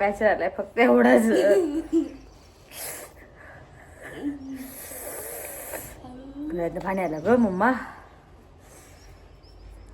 Patch आलाय फक्त एवढाच. पाणी आलं ग मम्मा.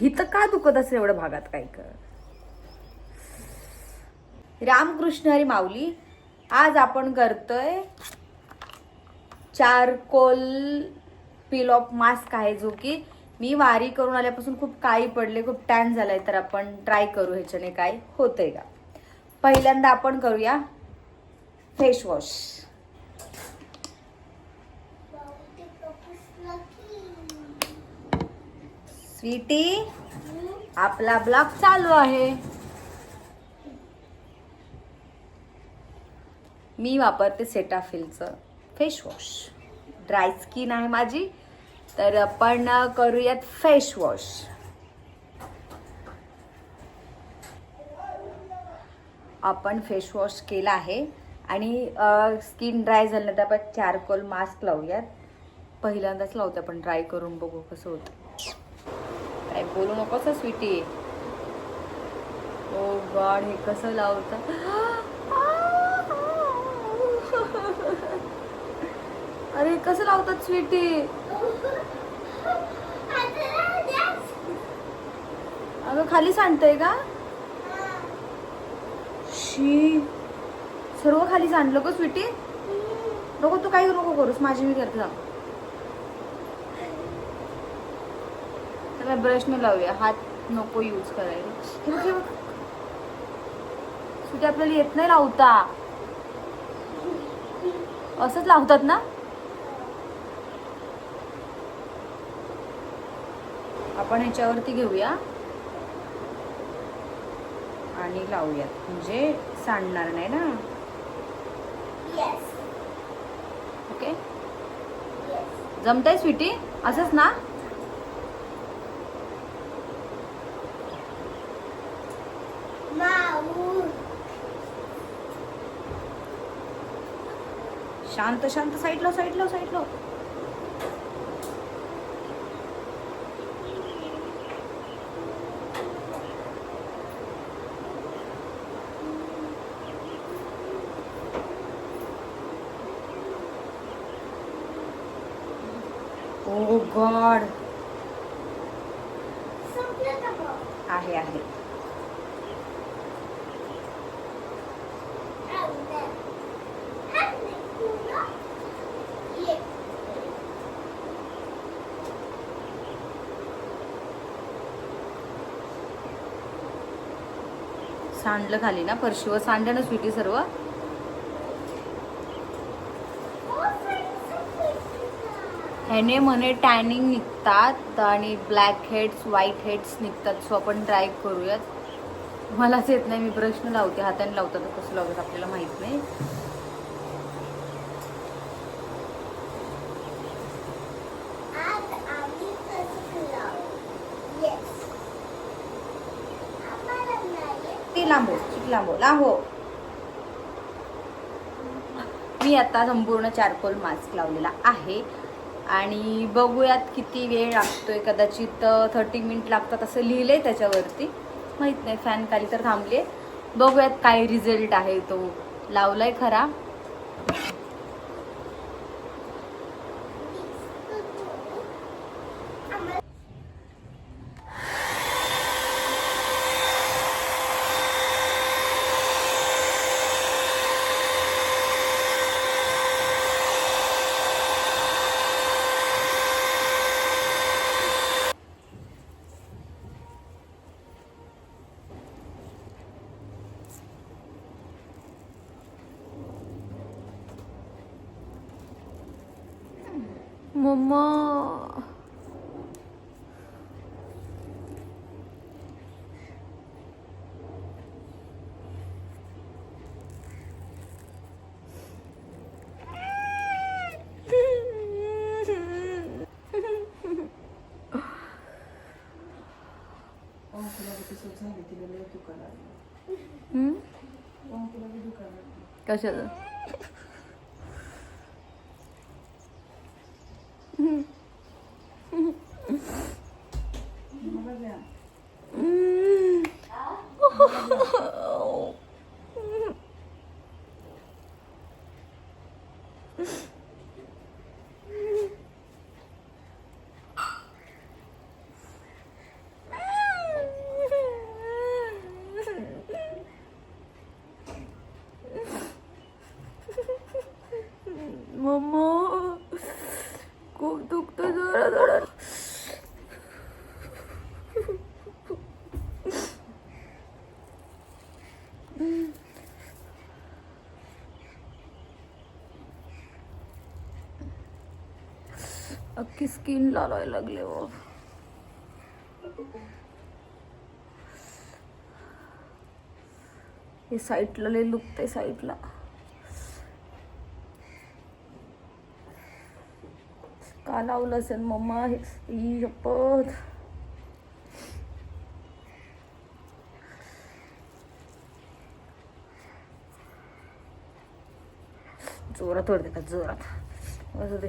हिथं का दुखत असेल एवढ्या भागात काय कर रामकृष्ण हरी माऊली आज आपण करतोय चारकोल पील ऑफ मास्क आहे जो की मी वारी करून आल्यापासून खूप काळी पडले खूप टॅन झालाय तर आपण ट्राय करू ह्याच्याने काय होतंय का? पहिल्यांदा आपण करूया फेस वॉश स्वीटी आपला ब्लॉग चालू आहे. मी वापरते सेटाफिलचं फेसवॉश ड्राय स्किन आहे माझी. तर आपण करूयात फेस वॉश आपण फेस वॉश केला आहे. आणि स्किन ड्राय झालं तर आपण चारकोल मास्क लावूयात. पहिल्यांदाच लावते आपण ट्राय करून बघू कसं होतं. काय बोलू नकोस स्वीटी ओ गॉड हे कसं लावतं? अरे कसं लावतात स्वीटी अगं खाली सांडतंय का? शी सर्व खाली सांडलं का स्वीटी. नको तू काही नको करूस माझी मी करते. जाऊ त्याला ब्रशने लावूया. हात नको यूज करायला. स्वीटी आपल्याला येत नाही लावता. असंच लावतात ना? आपण ह्याच्यावरती घेऊया. आणि लावूयात. म्हणजे सांडणार नाही ना? ओके जमतंय स्वीटी? असंच ना? शांत शांत. साईडला साईडला साईडला ओ गॉड आहे आहे. सांडलं खाली ना फरशीवर सांडलं ना स्वीटी सर्व? ह्याने म्हणे टॅनिंग निघतात आणि ब्लॅक हेड्स व्हाईट हेड्स निघतात. सो आपण ट्राय करूयात. मलाच येत नाही मी ब्रशनं लावते हाताने लावतात कसं लावतात आपल्याला माहीत नाही. लांबो लांबो लांबो. मी आता संपूर्ण चारकोल मास्क लावलेला आहे. आणि बघूयात किती वेळ लागतोय. कदाचित थर्टी मिनिट लागतात असं लिहिलं आहे त्याच्यावरती. माहीत नाही फॅन खाली तर थांबले बघूयात काय रिझल्ट आहे तो. लावलाय खरा. मम्मा हम्म? कशाचं अख्खी स्किन लावायला लागले हो. हे साईडला लय लुकते साईडला का लावलं असेल मम्मा? हे ई शपथ जोरात वर देतात जोरात. असं ते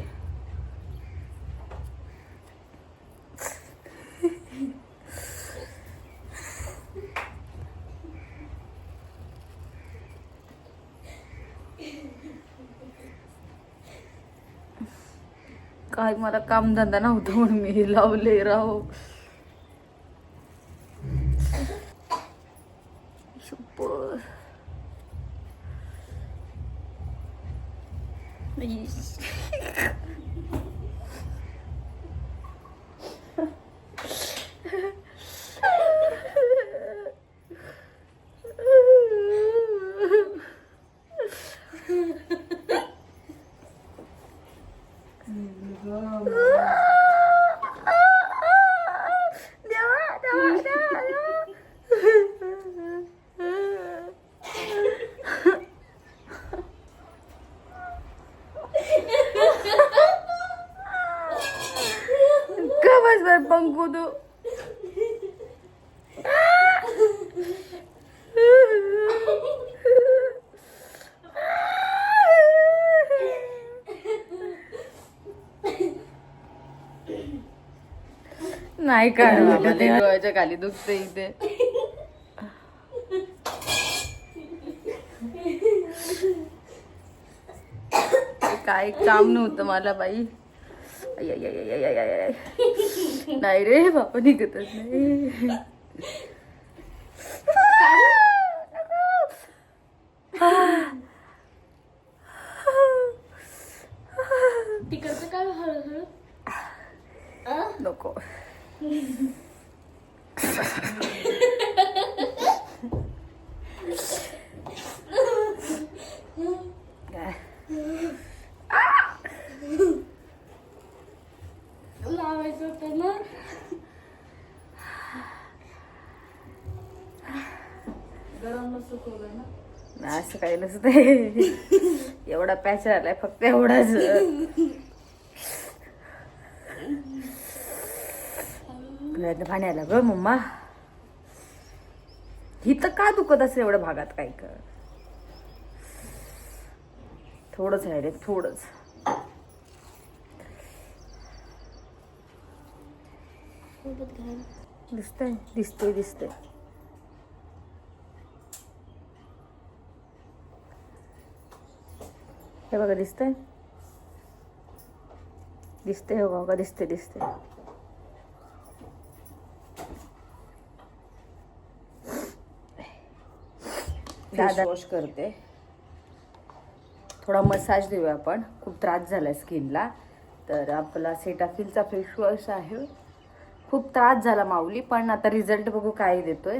आज मला कामधंदा नव्हतं म्हणून मी लावले राहो सुपर 这么 नाही आहे. डोळ्याच्या खाली दुखते इथे काय काम नव्हतं मला बाई. नाही रे बाबा निघतच नाही तिकडचं काय हळूहळू नको काय? लावायचं होतं ना ना असं काही नसतं एवढा पॅच आलाय फक्त एवढाच. पाण्याला पाणी आलं ग मम्मा. ही तर का दुखत असेल एवढ्या भागात काय कर थोडंच आहे रे थोडंच. दिसतंय दिसतंय दिसतंय. हे बघा दिसतंय? दिसतंय हो बघा दिसते दिसते दादा वॉश करते. थोडा मसाज देऊया आपण. खूप त्रास झाला स्किनला तर आपला सेटाफिलचा फेस वॉश आहे. खूप त्रास झाला माऊली पण आता रिझल्ट बघू काय देतोय.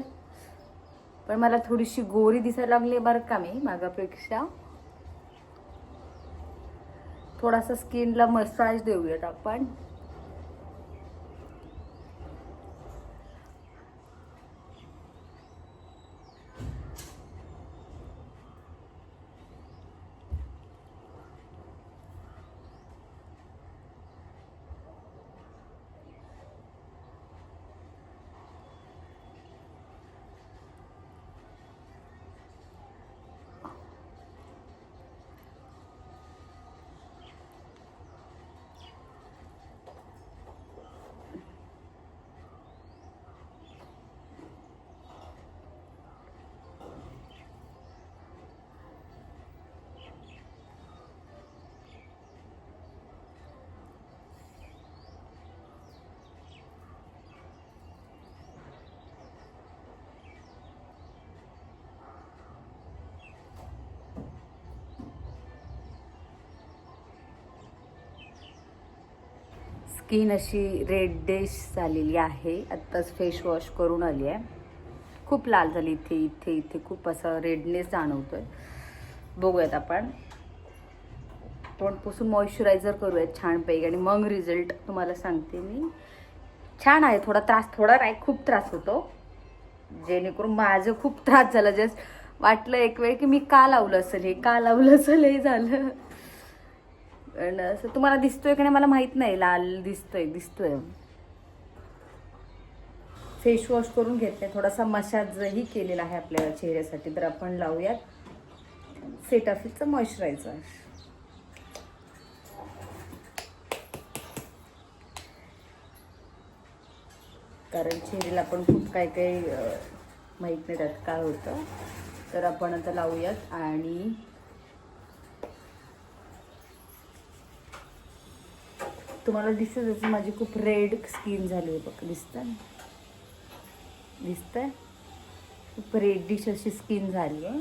पण मला थोडीशी गोरी दिसायला लागली बरं का मी मागापेक्षा. थोडासा स्किनला मसाज देऊयात आपण. स्किन अशी रेडिश झालेली आहे. आत्ताच फेस वॉश करून आली आहे. खूप लाल झाली. इथे इथे इथे खूप असं रेडनेस जाणवतोय. बघूयात आपण. तोंड पुसून मॉइश्चरायझर करूयात छानपैकी आणि मग रिझल्ट तुम्हाला सांगते मी. छान आहे. थोडा त्रास थोडा नाही खूप त्रास होतो. जेणेकरून माझं खूप त्रास झाला. जस्ट वाटलं एक वेळ की मी का लावलं असेल? हे का लावलं असेल? हे झालं. असं तुम्हाला दिसतोय का नाही मला माहीत नाही. लाल दिसतोय दिसतोय. फेस वॉश करून घेतले थोडासा मसाजही केलेला आहे आपल्या चेहऱ्यासाठी. तर आपण लावूयात. सेटाफिलचं मॉइश्चरायझर कारण चेहऱ्याला पण खूप काही काही माहीत नाही त्यात काय होतं. तर आपण आता लावूयात आणि तुम्हाला दिसत माझी खूप रेड स्किन झाली आहे बघ. दिसतं दिसतंय? खूप रेडिश अशी स्किन झाली आहे.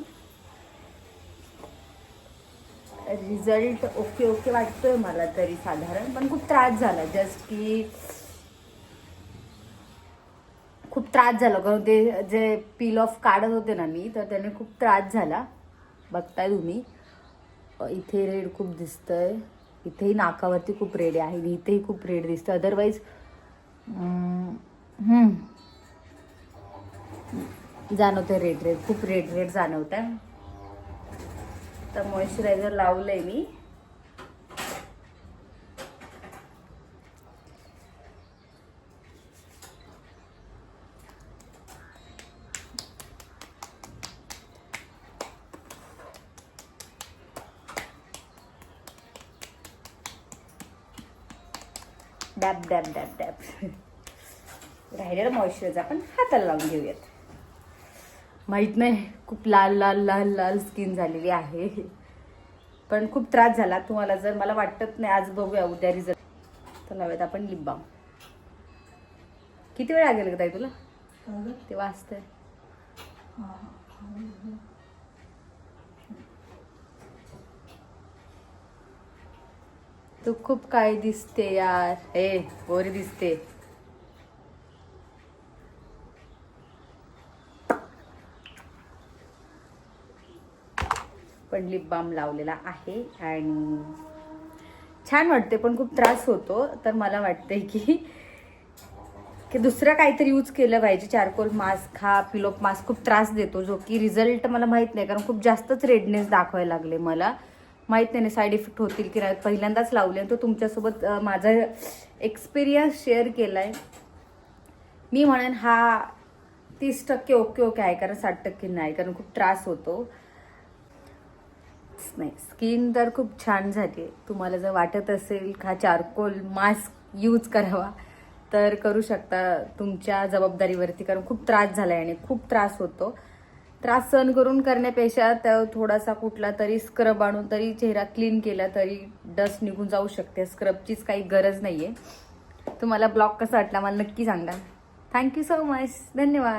रिझल्ट ओके ओके वाटतोय मला तरी साधारण पण खूप त्रास झाला. जस्ट की खूप त्रास झाला. कारण ते जे पील ऑफ काढत होते ना मी तर त्याने खूप त्रास झाला. बघताय तुम्ही. इथे रेड खूप दिसतंय. इथेही नाकावरती खूप रेड आहे. इथेही खूप रेड दिसतं. अदरवाईज जाणवते रेड रेड. खूप रेड रेड जाणवत आहे तर मॉइश्चरायझर लावलंय मी. Dab dab dab dab. राहिलेलं मॉइश्चरायझर आपण हाताला लावून घेऊयात. माहीत नाही खूप लाल लाल लाल लाल स्किन झालेली आहे. पण खूप त्रास झाला. तुम्हाला जर मला वाटत नाही आज बघूया उद्या रिझल्ट तर लावूयात आपण लिप बाम किती वेळ लागेल का ताई तुला? ते वाचतंय. तू खूप काय दिसते यार. हे गोरी दिसते. पण लिप बाम लावलेला आहे आणि छान वाटते पण खूप त्रास होतो. तर मला वाटते की की दुसरं काहीतरी यूज केलं पाहिजे. चारकोल मास्क हा पिलोप मास्क खूप त्रास देतो जो की रिझल्ट मला माहीत नाही कारण खूप जास्तच रेडनेस दाखवायला लागले मला. माहीत नाही साईड इफेक्ट होतील की नाही. पहिल्यांदाच लावले आणि तो तुमच्यासोबत माझा एक्सपिरियन्स शेअर केला आहे मी म्हणेन हा तीस टक्के ओके ओके आहे कारण साठ टक्के नाही कारण खूप त्रास होतो. नाही स्किन तर खूप छान झाली आहे. तुम्हाला जर वाटत असेल हा चारकोल मास्क यूज करावा तर करू शकता तुमच्या जबाबदारीवरती कारण खूप त्रास झाला आहे आणि खूप त्रास होतो. त्रास सहन करून करण्यापेक्षा त्या थोडासा कुठला तरी स्क्रब आणून तरी चेहरा क्लीन केला तरी डस्ट निघून जाऊ शकते. स्क्रबचीच काही गरज नाही आहे तुम्हाला ब्लॉग कसा वाटला मला नक्की सांगा. थँक्यू सो मच धन्यवाद.